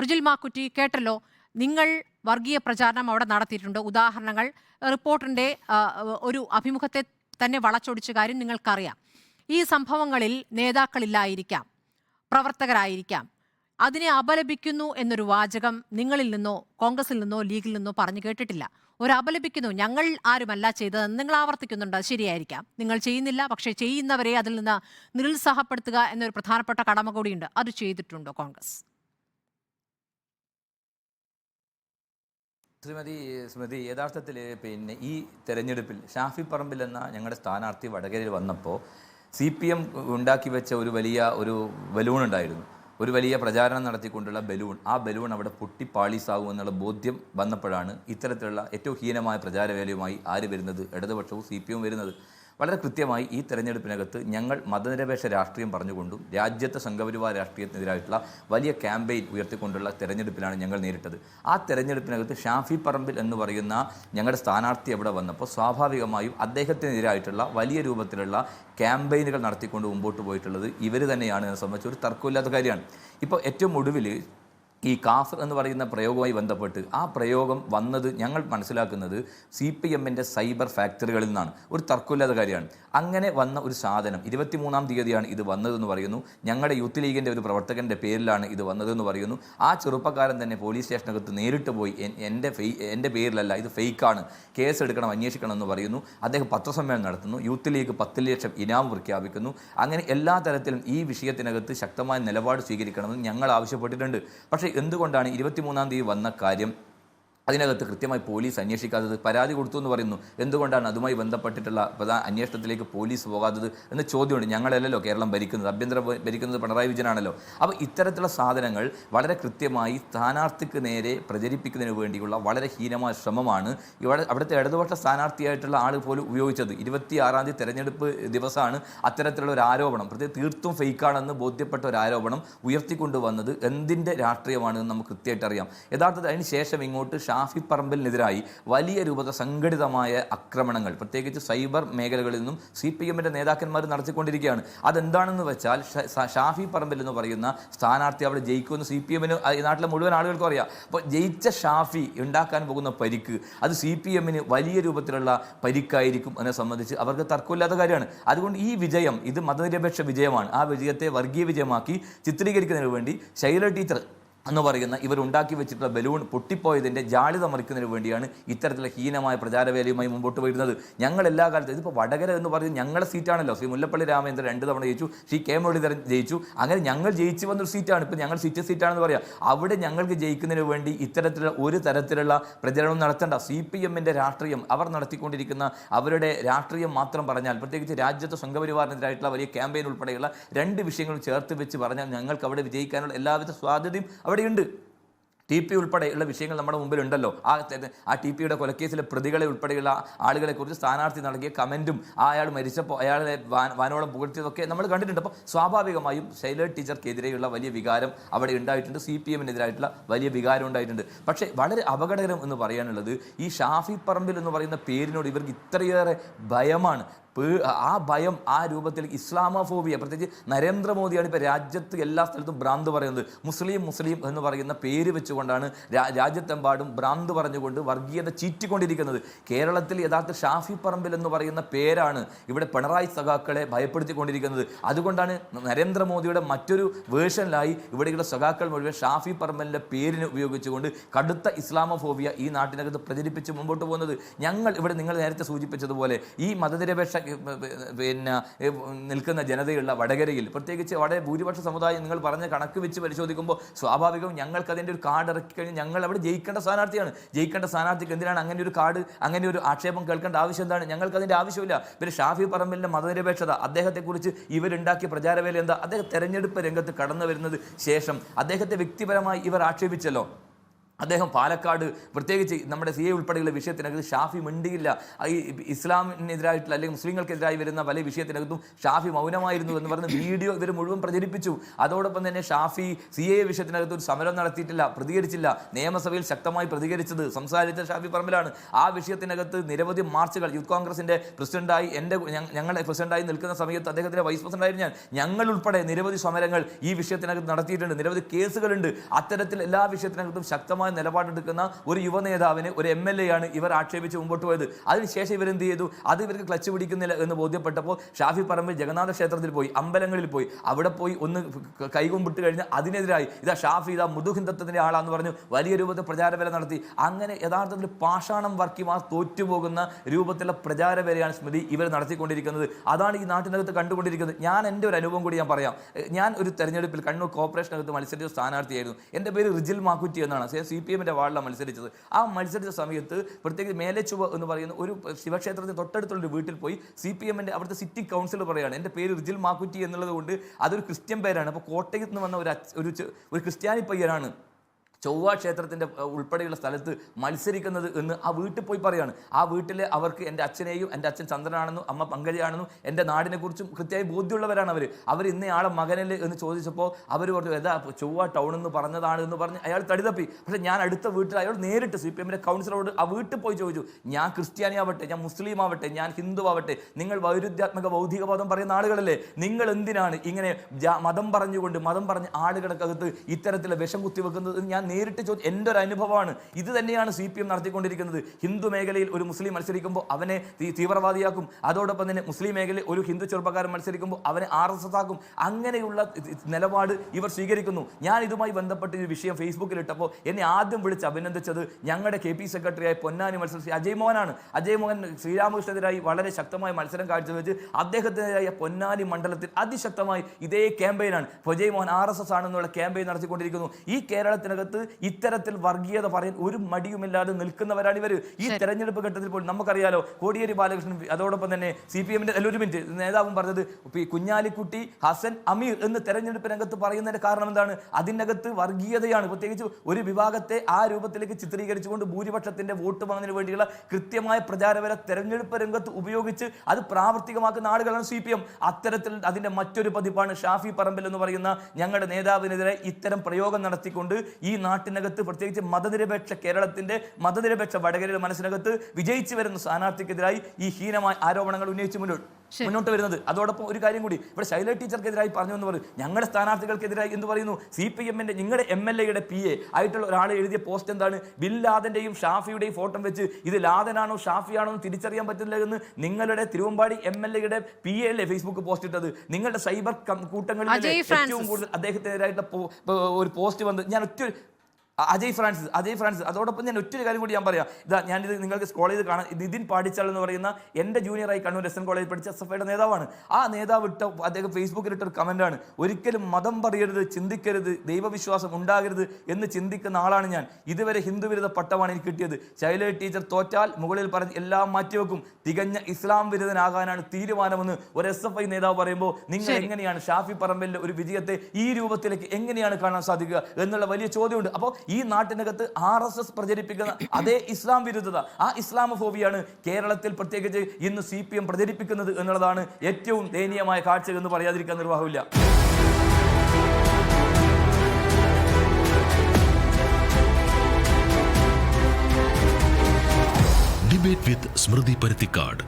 റിജിൽ മാക്കുറ്റി കേട്ടല്ലോ നിങ്ങൾ വർഗീയ പ്രചാരണം അവിടെ നടത്തിയിട്ടുണ്ട്. ഉദാഹരണങ്ങൾ റിപ്പോർട്ടിന്റെ ഒരു അഭിമുഖത്തെ തന്നെ വളച്ചൊടിച്ച കാര്യം നിങ്ങൾക്കറിയാം. ഈ സംഭവങ്ങളിൽ നേതാക്കളില്ലായിരിക്കാം പ്രവർത്തകരായിരിക്കാം. അതിനെ അപലപിക്കുന്നു എന്നൊരു വാചകം നിങ്ങളിൽ നിന്നോ കോൺഗ്രസിൽ നിന്നോ ലീഗിൽ നിന്നോ പറഞ്ഞു കേട്ടിട്ടില്ല. ഒരു അപലപിക്കുന്നു ഞങ്ങൾ ആരുമല്ല ചെയ്തതെന്ന് നിങ്ങൾ ആവർത്തിക്കുന്നുണ്ട് ശരിയായിരിക്കാം. നിങ്ങൾ ചെയ്യുന്നില്ല പക്ഷേ ചെയ്യുന്നവരെ അതിൽ നിന്ന് നിരുത്സാഹപ്പെടുത്തുക എന്നൊരു പ്രധാനപ്പെട്ട കടമ കൂടിയുണ്ട്. അത് ചെയ്തിട്ടുണ്ടോ കോൺഗ്രസ്? ശ്രീമതി സ്മൃതി യഥാർത്ഥത്തിൽ പിന്നെ ഈ തെരഞ്ഞെടുപ്പിൽ ഷാഫി പറമ്പിൽ എന്ന ഞങ്ങളുടെ സ്ഥാനാർത്ഥി വടകരയിൽ വന്നപ്പോൾ സി പി എം ഉണ്ടാക്കി വെച്ച ഒരു വലിയ ഒരു ബലൂൺ ഉണ്ടായിരുന്നു. ഒരു വലിയ പ്രചാരണം നടത്തിക്കൊണ്ടുള്ള ബലൂൺ. ആ ബലൂൺ അവിടെ പൊട്ടി പാളീസാകും എന്നുള്ള ബോധ്യം വന്നപ്പോഴാണ് ഇത്തരത്തിലുള്ള ഏറ്റവും ഹീനമായ പ്രചാരവേലയുമായി ആര് വരുന്നത് ഇടതുപക്ഷവും സി പി എം വരുന്നത്. വളരെ കൃത്യമായി ഈ തെരഞ്ഞെടുപ്പിനകത്ത് ഞങ്ങൾ മതനിരപേക്ഷ രാഷ്ട്രീയം പറഞ്ഞുകൊണ്ടും രാജ്യത്തെ സംഘപരിവാര രാഷ്ട്രീയത്തിനെതിരായിട്ടുള്ള വലിയ ക്യാമ്പയിൻ ഉയർത്തിക്കൊണ്ടുള്ള തെരഞ്ഞെടുപ്പിലാണ് ഞങ്ങൾ നേരിട്ടത്. ആ തെരഞ്ഞെടുപ്പിനകത്ത് ഷാഫി പറമ്പിൽ എന്ന് പറയുന്ന ഞങ്ങളുടെ സ്ഥാനാർത്ഥി അവിടെ വന്നപ്പോൾ സ്വാഭാവികമായും അദ്ദേഹത്തിനെതിരായിട്ടുള്ള വലിയ രൂപത്തിലുള്ള ക്യാമ്പയിനുകൾ നടത്തിക്കൊണ്ട് മുമ്പോട്ട് പോയിട്ടുള്ളത് ഇവർ തന്നെയാണ് എന്നെ സംബന്ധിച്ച് ഒരു തർക്കമില്ലാത്ത കാര്യമാണ്. ഇപ്പോൾ ഏറ്റവും ഒടുവിൽ ഈ കാഫർ എന്ന് പറയുന്ന പ്രയോഗവുമായി ബന്ധപ്പെട്ട് ആ പ്രയോഗം വന്നത് ഞങ്ങൾ മനസ്സിലാക്കുന്നത് സി പി എമ്മിന്റെ സൈബർ ഫാക്ടറികളിൽ നിന്നാണ്. ഒരു തർക്കമില്ലാത്ത കാര്യമാണ്. അങ്ങനെ വന്ന ഒരു സാധനം ഇരുപത്തിമൂന്നാം തീയതിയാണ് ഇത് വന്നതെന്ന് പറയുന്നു. ഞങ്ങളുടെ യൂത്ത് ലീഗിന്റെ ഒരു പ്രവർത്തകന്റെ പേരിലാണ് ഇത് വന്നതെന്ന് പറയുന്നു. ആ ചെറുപ്പക്കാരൻ തന്നെ പോലീസ് സ്റ്റേഷനകത്ത് നേരിട്ട് പോയി എന്റെ ഫെയ് എന്റെ പേരിലല്ല ഇത് ഫെയ്ക്കാണ് കേസ് എടുക്കണം അന്വേഷിക്കണം എന്ന് പറയുന്നു. അദ്ദേഹം പത്രസമ്മേളനം നടത്തുന്നു. യൂത്ത് ലീഗ് പത്ത് ലക്ഷം ഇനാം പ്രഖ്യാപിക്കുന്നു. അങ്ങനെ എല്ലാ തരത്തിലും ഈ വിഷയത്തിനകത്ത് ശക്തമായ നിലപാട് സ്വീകരിക്കണമെന്ന് ഞങ്ങൾ ആവശ്യപ്പെട്ടിട്ടുണ്ട്. പക്ഷേ എന്തുകൊണ്ടാണ് ഇരുപത്തിമൂന്നാം തീയതി വന്ന കാര്യം? അതിനകത്ത് കൃത്യമായി പോലീസ് അന്വേഷിക്കാത്തത് പരാതി കൊടുത്തു എന്ന് പറയുന്നു. എന്തുകൊണ്ടാണ് അതുമായി ബന്ധപ്പെട്ടിട്ടുള്ള പ്രധാന അന്വേഷണത്തിലേക്ക് പോലീസ് പോകാത്തത് എന്ന ചോദ്യമുണ്ട്. ഞങ്ങളല്ലല്ലോ കേരളം ഭരിക്കുന്നത്. ആഭ്യന്തരം ഭ- ഭരിക്കുന്നത് പിണറായി വിജയനാണല്ലോ. അപ്പോൾ ഇത്തരത്തിലുള്ള സാധനങ്ങൾ വളരെ കൃത്യമായി സ്ഥാനാർത്ഥിക്ക് നേരെ പ്രചരിപ്പിക്കുന്നതിന് വേണ്ടിയുള്ള വളരെ ഹീനമായ ശ്രമമാണ് ഇവിടെ അവിടുത്തെ ഇടതുപക്ഷ സ്ഥാനാർത്ഥിയായിട്ടുള്ള ആൾ പോലും ഉപയോഗിച്ചത്. ഇരുപത്തി ആറാം തീയതി തെരഞ്ഞെടുപ്പ് ദിവസമാണ് അത്തരത്തിലുള്ള ഒരു ആരോപണം. പ്രത്യേകം തീർത്തും ഫേക്കാണെന്ന് ബോധ്യപ്പെട്ട ഒരു ആരോപണം ഉയർത്തിക്കൊണ്ടുവന്നത് എന്തിന്റെ രാഷ്ട്രീയമാണെന്ന് നമുക്ക് കൃത്യമായിട്ട് അറിയാം യഥാർത്ഥത്തിൽ അതിന് ശേഷം ഇങ്ങോട്ട് ഷാഫി പറമ്പലിനെതിരായി വലിയ രൂപത്തിൽ സംഘടിതമായ ആക്രമണങ്ങൾ. പ്രത്യേകിച്ച് സൈബർ മേഖലകളിൽ നിന്നും സി പി എമ്മിന്റെ നേതാക്കന്മാർ നടത്തിക്കൊണ്ടിരിക്കുകയാണ്. അതെന്താണെന്ന് വെച്ചാൽ ഷാഫി പറമ്പിൽ എന്ന് പറയുന്ന സ്ഥാനാർത്ഥി അവിടെ ജയിക്കുമെന്ന് സി പി എമ്മിന് നാട്ടിലെ മുഴുവൻ ആളുകൾക്കും അറിയാം. അപ്പോൾ ജയിച്ച ഷാഫി ഉണ്ടാക്കാൻ പോകുന്ന പരിക്ക് അത് സി പി എമ്മിന് വലിയ രൂപത്തിലുള്ള പരിക്കായിരിക്കും എന്നെ സംബന്ധിച്ച് അവർക്ക് തർക്കമില്ലാത്ത കാര്യമാണ്. അതുകൊണ്ട് ഈ വിജയം ഇത് മതനിരപേക്ഷ വിജയമാണ്. ആ വിജയത്തെ വർഗീയ വിജയമാക്കി ചിത്രീകരിക്കുന്നതിന് വേണ്ടി ശൈല ടീച്ചർ എന്ന് പറയുന്ന ഇവർ ഉണ്ടാക്കി വെച്ചിട്ടുള്ള ബലൂൺ പൊട്ടിപ്പോയതിന്റെ ജാളിത മറിക്കുന്നതിന് വേണ്ടിയാണ് ഇത്തരത്തിലുള്ള ഹീനമായ പ്രചാരവേലയുമായി മുമ്പോട്ട് വരുന്നത്. ഞങ്ങൾ എല്ലാ കാലത്തും ഇതിപ്പോൾ വടകര എന്ന് പറയുന്നത് ഞങ്ങളുടെ സീറ്റാണല്ലോ. ശ്രീ മുല്ലപ്പള്ളി രാമേന്ദ്രൻ രണ്ട് തവണ ജയിച്ചു ശ്രീ കെ മുരളീധരൻ ജയിച്ചു. അങ്ങനെ ഞങ്ങൾ ജയിച്ചു വന്നൊരു സീറ്റാണ്. ഇപ്പോൾ ഞങ്ങൾ സിറ്റ് സീറ്റാണെന്ന് പറയാം. അവിടെ ഞങ്ങൾക്ക് ജയിക്കുന്നതിന് വേണ്ടി ഇത്തരത്തിലുള്ള ഒരു തരത്തിലുള്ള പ്രചരണം നടത്തേണ്ട. സി പി എമ്മിന്റെ രാഷ്ട്രീയം അവർ നടത്തിക്കൊണ്ടിരിക്കുന്ന അവരുടെ രാഷ്ട്രീയം മാത്രം പറഞ്ഞാൽ പ്രത്യേകിച്ച് രാജ്യത്തെ സംഘപരിവാറിനെതിരായിട്ടുള്ള വലിയ ക്യാമ്പയിൻ ഉൾപ്പെടെയുള്ള രണ്ട് വിഷയങ്ങളും ചേർത്ത് വെച്ച് പറഞ്ഞാൽ ഞങ്ങൾക്ക് അവിടെ വിജയിക്കാനുള്ള എല്ലാവിധ സാധ്യതയും അവിടെയുണ്ട്. ടി പി ഉൾപ്പെടെയുള്ള വിഷയങ്ങൾ നമ്മുടെ മുമ്പിൽ ഉണ്ടല്ലോ ആ ആ ടി പിയുടെ കൊലക്കേസിലെ പ്രതികളെ ഉൾപ്പെടെയുള്ള ആളുകളെക്കുറിച്ച് സ്ഥാനാർത്ഥി നടത്തിയ കമന്റും അയാൾ മരിച്ചപ്പോൾ അയാളെ വാനോളം പുകഴ്ത്തിയതൊക്കെ നമ്മൾ കണ്ടിട്ടുണ്ട്. അപ്പോൾ സ്വാഭാവികമായും ശൈല ടീച്ചർക്കെതിരെയുള്ള വലിയ വികാരം അവിടെ ഉണ്ടായിട്ടുണ്ട്. സി പി എമ്മിനെതിരായിട്ടുള്ള വലിയ വികാരം ഉണ്ടായിട്ടുണ്ട്. പക്ഷേ വളരെ അപകടകരം എന്ന് പറയാനുള്ളത് ഈ ഷാഫി പറമ്പിൽ എന്ന് പറയുന്ന പേരിനോട് ഇവർക്ക് ഇത്രയേറെ ഭയമാണ്. ആ ഭയം ആ രൂപത്തിൽ ഇസ്ലാമോഫോബിയ പ്രത്യേകിച്ച് നരേന്ദ്രമോദിയാണ് ഇപ്പോൾ രാജ്യത്ത് എല്ലാ സ്ഥലത്തും ഭ്രാന്ത് പറയുന്നത്. മുസ്ലിം മുസ്ലിം എന്ന് പറയുന്ന പേര് വെച്ചുകൊണ്ടാണ് രാജ്യത്തെമ്പാടും ഭ്രാന്ത് പറഞ്ഞുകൊണ്ട് വർഗീയത ചീറ്റിക്കൊണ്ടിരിക്കുന്നത്. കേരളത്തിൽ യഥാർത്ഥ ഷാഫി പറമ്പിൽ എന്ന് പറയുന്ന പേരാണ് ഇവിടെ പിണറായി സഖാക്കളെ ഭയപ്പെടുത്തിക്കൊണ്ടിരിക്കുന്നത്. അതുകൊണ്ടാണ് നരേന്ദ്രമോദിയുടെ മറ്റൊരു വേർഷനിലായി ഇവിടെയുള്ള സഖാക്കൾ മുഴുവൻ ഷാഫി പറമ്പലിന്റെ പേരിന് ഉപയോഗിച്ചുകൊണ്ട് കടുത്ത ഇസ്ലാമോഫോബിയ ഈ നാട്ടിനകത്ത് പ്രചരിപ്പിച്ച് മുമ്പോട്ട് പോകുന്നത്. ഞങ്ങൾ ഇവിടെ നിങ്ങൾ നേരത്തെ സൂചിപ്പിച്ചതുപോലെ ഈ മതനിരപേക്ഷ പിന്നെ നിൽക്കുന്ന ജനതയുള്ള വടകരയിൽ പ്രത്യേകിച്ച് വളരെ ഭൂരിപക്ഷ സമുദായം നിങ്ങൾ പറഞ്ഞ കണക്ക് വെച്ച് പരിശോധിക്കുമ്പോൾ സ്വാഭാവികവും ഞങ്ങൾക്ക് അതിന്റെ ഒരു കാർഡ് ഇറക്കി കഴിഞ്ഞാൽ ഞങ്ങൾ അവിടെ ജയിക്കേണ്ട സ്ഥാനാർത്ഥിയാണ്. ജയിക്കേണ്ട സ്ഥാനാർത്ഥിക്ക് എന്തിനാണ് അങ്ങനെ ഒരു കാർഡ് അങ്ങനെ ഒരു ആക്ഷേപം കേൾക്കേണ്ട ആവശ്യം എന്താണ്? ഞങ്ങൾക്ക് അതിന്റെ ആവശ്യമില്ല. പിന്നെ ഷാഫി പറമ്പലിന്റെ മതനിരപേക്ഷത അദ്ദേഹത്തെക്കുറിച്ച് ഇവരുണ്ടാക്കിയ പ്രചാരവേല എന്താ? അദ്ദേഹം തെരഞ്ഞെടുപ്പ് രംഗത്ത് കടന്നു വരുന്നത് ശേഷം അദ്ദേഹത്തെ വ്യക്തിപരമായി ഇവർ ആക്ഷേപിച്ചല്ലോ. അദ്ദേഹം പാലക്കാട് പ്രത്യേകിച്ച് നമ്മുടെ സി എ ഉൾപ്പെടെയുള്ള വിഷയത്തിനകത്ത് ഷാഫി മിണ്ടിയില്ല. ഈ ഇസ്ലാമിനെതിരായിട്ടുള്ള അല്ലെങ്കിൽ മുസ്ലിങ്ങൾക്കെതിരായി വരുന്ന പല വിഷയത്തിനകത്തും ഷാഫി മൗനമായിരുന്നു എന്ന് പറഞ്ഞ് വീഡിയോ ഇവർ മുഴുവൻ പ്രചരിപ്പിച്ചു. അതോടൊപ്പം തന്നെ ഷാഫി സി എ വിഷയത്തിനകത്ത് ഒരു സമരം നടത്തിയിട്ടില്ല പ്രതികരിച്ചില്ല. നിയമസഭയിൽ ശക്തമായി പ്രതികരിച്ചത് സംസാരിച്ച ഷാഫി പറമ്പിലാണ്. ആ വിഷയത്തിനകത്ത് നിരവധി മാർച്ചുകൾ യൂത്ത് കോൺഗ്രസിന്റെ പ്രസിഡന്റായി എന്റെ ഞങ്ങളെ പ്രസിഡന്റായി നിൽക്കുന്ന സമയത്ത് അദ്ദേഹത്തിന്റെ വൈസ് പ്രസിഡന്റായി ഞാൻ. ഞങ്ങൾ ഉൾപ്പെടെ നിരവധി സമരങ്ങൾ ഈ വിഷയത്തിനകത്ത് നടത്തിയിട്ടുണ്ട്. നിരവധി കേസുകളുണ്ട്. അത്തരത്തിൽ എല്ലാ വിഷയത്തിനകത്തും ശക്തമായ നിലപാടെടുക്കുന്ന ഒരു യുവ നേതാവിനെ ഒരു എം എൽ എ ആണ് ഇവർ ആക്ഷേപിച്ച് മുമ്പോട്ട് പോയത്. അതിനുശേഷം ഇവരെന്ത് ചെയ്തു? അത് ഇവർക്ക് ക്ലച്ച് പിടിക്കുന്നില്ല എന്ന് ബോധ്യപ്പെട്ടപ്പോൾ ഷാഫി പറമ്പിൽ ജഗന്നാഥ ക്ഷേത്രത്തിൽ പോയി അമ്പലങ്ങളിൽ പോയി. അവിടെ പോയി ഒന്ന് കൈകൊമ്പിട്ട് കഴിഞ്ഞ് അതിനെതിരായി ഇതാ ഷാഫി ഇതാ മുതുഹിന്ദത്വത്തിന്റെ ആളാന്ന് പറഞ്ഞു വലിയ രൂപത്തിൽ പ്രചാരവേല നടത്തി. അങ്ങനെ യഥാർത്ഥത്തിൽ പാഷാണം വർക്കിമാർ തോറ്റുപോകുന്ന രൂപത്തിലുള്ള പ്രചാരവേലയാണ് സ്മൃതി ഇവർ നടത്തിക്കൊണ്ടിരിക്കുന്നത്. അതാണ് ഈ നാട്ടിനകത്ത് കണ്ടുകൊണ്ടിരിക്കുന്നത്. ഞാൻ എന്റെ ഒരു അനുഭവം കൂടി ഞാൻ പറയാം. ഞാൻ ഒരു തെരഞ്ഞെടുപ്പിൽ കണ്ണൂർ കോർപ്പറേഷനകത്ത് മത്സരിച്ച സ്ഥാനാർത്ഥിയായിരുന്നു. എന്റെ പേര് റിജിൽ മാക്കുറ്റി എന്നാണ്. സി പി എമ്മിന്റെ വാർഡിലാണ് മത്സരിച്ചത്. ആ മത്സരിച്ച സമയത്ത് പ്രത്യേകിച്ച് മേലച്ചുവ എന്ന് പറയുന്ന ഒരു ശിവക്ഷേത്രത്തിന് തൊട്ടടുത്തുള്ള വീട്ടിൽ പോയി സി പി എമ്മിന്റെ അവിടുത്തെ സിറ്റി കൗൺസിലർ പറയുകയാണ് എന്റെ പേര് റിജിൽ മാക്കുറ്റി എന്നുള്ളത് കൊണ്ട് അതൊരു ക്രിസ്ത്യൻ പേരാണ്. അപ്പോൾ കോട്ടയത്ത് നിന്ന് വന്ന ഒരു ഒരു ക്രിസ്ത്യാനി പയ്യനാണ്. ചൊവ്വ ക്ഷേത്രത്തിന്റെ ഉൾപ്പെടെയുള്ള സ്ഥലത്ത് മത്സരിക്കുന്നത് എന്ന് ആ വീട്ടിൽ പോയി പറയാണ്. ആ വീട്ടിൽ അവർക്ക് എന്റെ അച്ഛനെയും എന്റെ അച്ഛൻ ചന്ദ്രനാണെന്നും അമ്മ പങ്കജയാണെന്നും എന്റെ നാടിനെക്കുറിച്ചും കൃത്യമായി ബോധ്യമുള്ളവരാണ് അവർ അവർ ഇന്നയാളെ മകനല്ലേ എന്ന് ചോദിച്ചപ്പോൾ അവർ പറഞ്ഞു ഏതാ ചൊവ്വ ടൗൺ എന്ന് പറഞ്ഞതാണ് എന്ന് പറഞ്ഞ് അയാൾ തടിതപ്പി. പക്ഷേ ഞാൻ അടുത്ത വീട്ടിൽ അയാൾ നേരിട്ട് സി പി എമ്മിന്റെ കൗൺസിലറോട് ആ വീട്ടിൽ പോയി ചോദിച്ചു ഞാൻ ക്രിസ്ത്യാനി ആവട്ടെ ഞാൻ മുസ്ലിം ആവട്ടെ ഞാൻ ഹിന്ദു ആവട്ടെ നിങ്ങൾ വൈരുദ്ധ്യാത്മക ഭൗതികവാദം പറയുന്ന ആളുകളല്ലേ? നിങ്ങൾ എന്തിനാണ് ഇങ്ങനെ മതം പറഞ്ഞുകൊണ്ട് മതം പറഞ്ഞ് ആളുകൾക്കകത്ത് ഇത്തരത്തിലെ വിഷം കുത്തിവെക്കുന്നത് ഞാൻ നേരിട്ട് ചോദിച്ചു എന്റെ ഒരു അനുഭവമാണ് ഇത് തന്നെയാണ് സി പി എം നടത്തിക്കൊണ്ടിരിക്കുന്നത്. ഹിന്ദു മേഖലയിൽ ഒരു മുസ്ലിം മത്സരിക്കുമ്പോൾ അവനെ തീവ്രവാദിയാക്കും. അതോടൊപ്പം തന്നെ മുസ്ലിം മേഖലയിൽ ഒരു ഹിന്ദു ചെറുപ്പക്കാരൻ മത്സരിക്കുമ്പോൾ അവനെ ആർ എസ് എസ് ആക്കും. അങ്ങനെയുള്ള നിലപാട് ഇവർ സ്വീകരിക്കുന്നു. ഞാൻ ഇതുമായി ബന്ധപ്പെട്ട് ഈ വിഷയം ഫേസ്ബുക്കിൽ ഇട്ടപ്പോൾ എന്നെ ആദ്യം വിളിച്ച് അഭിനന്ദിച്ചത് ഞങ്ങളുടെ കെ പി സെക്രട്ടറിയായ പൊന്നാനി മത്സരം അജയ് മോഹനാണ്. അജയ് മോഹൻ ശ്രീരാമകൃഷ്ണനെതിരായി വളരെ ശക്തമായ മത്സരം കാഴ്ചവെച്ച് അദ്ദേഹത്തിനെതിരായ പൊന്നാനി മണ്ഡലത്തിൽ അതിശക്തമായി ഇതേ ക്യാമ്പയിനാണ്. Ajay Mohan R S S ആണെന്നുള്ള ക്യാമ്പയിൻ നടത്തിക്കൊണ്ടിരിക്കുന്നു. ഈ കേരളത്തിനകത്ത് ഇത്തരത്തിൽ വർഗീയത പറയാൻ ഒരു മടിയുമില്ലാതെ നിൽക്കുന്നവരാണ് ഇവർ ഈ തെരഞ്ഞെടുപ്പ് ഘട്ടത്തിൽ പോലും നമുക്കറിയാലോ കോടിയേരി ബാലകൃഷ്ണൻ അതോടൊപ്പം തന്നെ സി പി എമ്മിന്റെ ഒരു മിനിറ്റ് നേതാവും പറഞ്ഞത് കുഞ്ഞാലിക്കുട്ടി ഹസൻ അമീർ എന്ന് തെരഞ്ഞെടുപ്പ് രംഗത്ത് പറയുന്നതിന്റെ കാരണം എന്താണ്? അതിനകത്ത് വർഗീയതയാണ്. പ്രത്യേകിച്ച് ഒരു വിഭാഗത്തെ ആ രൂപത്തിലേക്ക് ചിത്രീകരിച്ചുകൊണ്ട് ഭൂരിപക്ഷത്തിന്റെ വോട്ട് വാങ്ങുന്നതിന് വേണ്ടിയുള്ള കൃത്യമായ പ്രചാരവര തെരഞ്ഞെടുപ്പ് രംഗത്ത് ഉപയോഗിച്ച് അത് പ്രാവർത്തികമാക്കുന്ന ആളുകളാണ് സി പി എം. അത്തരത്തിൽ അതിന്റെ മറ്റൊരു പതിപ്പാണ് ഷാഫി പറമ്പിൽ എന്ന് പറയുന്ന ഞങ്ങളുടെ നേതാവിനെതിരെ ഇത്തരം പ്രയോഗം നടത്തിക്കൊണ്ട് ഈ നാട്ടിനകത്ത് പ്രത്യേകിച്ച് മതനിരപേക്ഷ കേരളത്തിന്റെ മതനിരപേക്ഷ വടകരയുടെ മനസ്സിനകത്ത് വിജയിച്ചു വരുന്ന സ്ഥാനാർത്ഥിക്കെതിരായി ഈ ഹീനമായ ആരോപണങ്ങൾ ഉന്നയിച്ച് മുന്നോട്ട് മുന്നോട്ട് വരുന്നത്. അതോടൊപ്പം ഒരു കാര്യം കൂടി. ഇവിടെ ശൈല ടീച്ചർക്കെതിരായി പറഞ്ഞു എന്ന് പറയും. ഞങ്ങളുടെ സ്ഥാനാർത്ഥികൾക്കെതിരായി എന്ന് പറയുന്നു. സി പി എമ്മിന്റെ നിങ്ങളുടെ എം എൽ എയുടെ പി എ ആയിട്ടുള്ള ഒരാൾ എഴുതിയ പോസ്റ്റ് എന്താണ്? ബിൽ ലാദന്റെയും ഷാഫിയുടെയും ഫോട്ടോ വെച്ച് ഇത് ലാദനാണോ ഷാഫിയാണോ എന്ന് തിരിച്ചറിയാൻ പറ്റില്ല എന്ന് നിങ്ങളുടെ തിരുവമ്പാടി എം എൽ എയുടെ പി എ അല്ലേ ഫേസ്ബുക്ക് പോസ്റ്റ് ഇട്ടത്? നിങ്ങളുടെ സൈബർ കൂട്ടങ്ങളിൽ ഏറ്റവും കൂടുതൽ അദ്ദേഹത്തിനെതിരായിട്ട് പോ- പോ- ഒരു പോസ്റ്റ് വന്ന് ഞാൻ ഒറ്റ അജയ് ഫ്രാൻസിസ് അജയ് ഫ്രാൻസിസ് അതോടൊപ്പം ഞാൻ ഒറ്റൊരു കാര്യം കൂടി ഞാൻ പറയാം. ഇതാ ഞാനിത് നിങ്ങൾക്ക് സ്ക്രോൾ ചെയ്ത് കാണാം. നിതിൻ പാടിച്ചാൽ എന്ന് പറയുന്ന എന്റെ ജൂനിയറായി കണ്ണൂർ എസ് എൻ കോളേജിൽ പഠിച്ച എസ് എഫ് ഐയുടെ നേതാവാണ്. ആ നേതാവ് ഇട്ട അദ്ദേഹം ഫേസ്ബുക്കിൽ ഇട്ട ഒരു കമന്റാണ് ഒരിക്കലും മതം പറയരുത് ചിന്തിക്കരുത് ദൈവവിശ്വാസം ഉണ്ടാകരുത് എന്ന് ചിന്തിക്കുന്ന ആളാണ് ഞാൻ. ഇതുവരെ ഹിന്ദുവിരുദ്ധ പട്ടമാണ് എനിക്ക് കിട്ടിയത്. ശൈല ടീച്ചർ തോറ്റാൽ മുകളിൽ പറഞ്ഞ് എല്ലാം മാറ്റിവെക്കും തികഞ്ഞ ഇസ്ലാം വിരുദ്ധനാകാനാണ് തീരുമാനമെന്ന് ഒരു എസ് എഫ് ഐ നേതാവ് പറയുമ്പോൾ നിങ്ങൾ എങ്ങനെയാണ് ഷാഫി പറമ്പലിന്റെ ഒരു വിജയത്തെ ഈ രൂപത്തിലേക്ക് എങ്ങനെയാണ് കാണാൻ സാധിക്കുക എന്നുള്ള വലിയ ചോദ്യമുണ്ട്. അപ്പോൾ ഈ നാട്ടിനകത്ത് ആർ എസ് എസ് പ്രചരിപ്പിക്കുന്ന അതേ ഇസ്ലാം വിരുദ്ധത ആ ഇസ്ലാമഫോബിയാണ് കേരളത്തിൽ പ്രത്യേകിച്ച് ഇന്ന് സി പി എം പ്രചരിപ്പിക്കുന്നത് എന്നുള്ളതാണ് ഏറ്റവും ദയനീയമായ കാഴ്ച എന്ന് പറയാതിരിക്കാൻ നിർവാഹമില്ല. ഡിബേറ്റ് വിത്ത് സ്മൃതി പരുത്തിക്കാട്